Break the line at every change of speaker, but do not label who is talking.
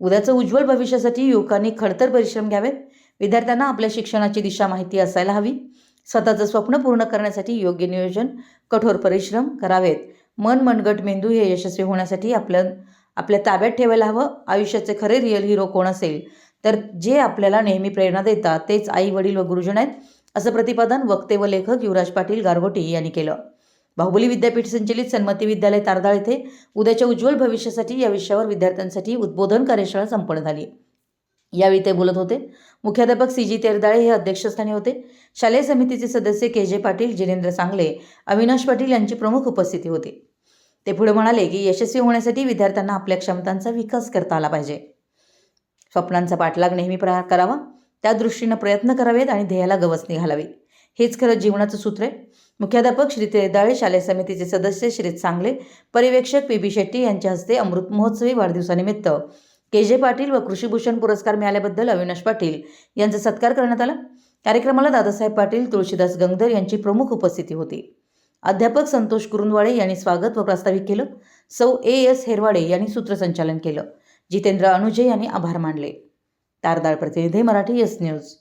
उद्याचं उज्ज्वल भविष्यासाठी युवकांनी खडतर परिश्रम घ्यावेत. विद्यार्थ्यांना आपल्या शिक्षणाची दिशा माहिती असायला हवी. स्वतःचं स्वप्न पूर्ण करण्यासाठी योग्य नियोजन कठोर परिश्रम करावेत. मन मनगट मेंदू हे यशस्वी होण्यासाठी आपल्या आपल्या ताब्यात ठेवायला हवं. आयुष्याचे खरे रिअल हिरो कोण असेल? तर जे आपल्याला नेहमी प्रेरणा देतात तेच आई वडील व गुरुजन आहेत असं प्रतिपादन वक्ते व लेखक युवराज पाटील गारगोटी यांनी केलं. बाहुबली विद्यापीठ संचलित सन्मती विद्यालय तारदाळ येथे उद्याच्या उज्ज्वल भविष्यासाठी या विषयावर विद्यार्थ्यांसाठी उद्बोधन कार्यशाळा संपन्न झाली. यावेळी ते बोलत होते. मुख्याध्यापक सी. जी. तेरदाळे हे अध्यक्षस्थानी होते. शालेय समितीचे सदस्य के. जे. पाटील जिनेंद्र सांगले अविनाश पाटील यांची प्रमुख उपस्थिती होती. ते पुढे म्हणाले की यशस्वी होण्यासाठी विद्यार्थ्यांना आपल्या क्षमतांचा विकास करता आला पाहिजे. स्वप्नांचा पाठलाग नेहमी प्रा करावा. त्या दृष्टीनं प्रयत्न करावेत आणि ध्येयाला गवसणी घालावी. हेच खरं जीवनाचं सूत्र आहे. मुख्याध्यापक श्री तेदाळे शालेय समितीचे सदस्य श्री सांगले पर्यवेक्षक पी बी शेट्टी यांच्या हस्ते अमृत महोत्सवी वाढदिवसानिमित्त के जे पाटील व कृषीभूषण पुरस्कार मिळाल्याबद्दल अविनाश पाटील यांचा सत्कार करण्यात आला. कार्यक्रमाला दादासाहेब पाटील तुळशीदास गंगधर यांची प्रमुख उपस्थिती होती. अध्यापक संतोष कुरुंदवाडे यांनी स्वागत व प्रास्ताविक केलं. सौ ए एस हेरवाडे यांनी सूत्रसंचालन केलं. जितेंद्र अनुजे यांनी आभार मानले. तारदाळ प्रतिनिधी मराठी एस न्यूज.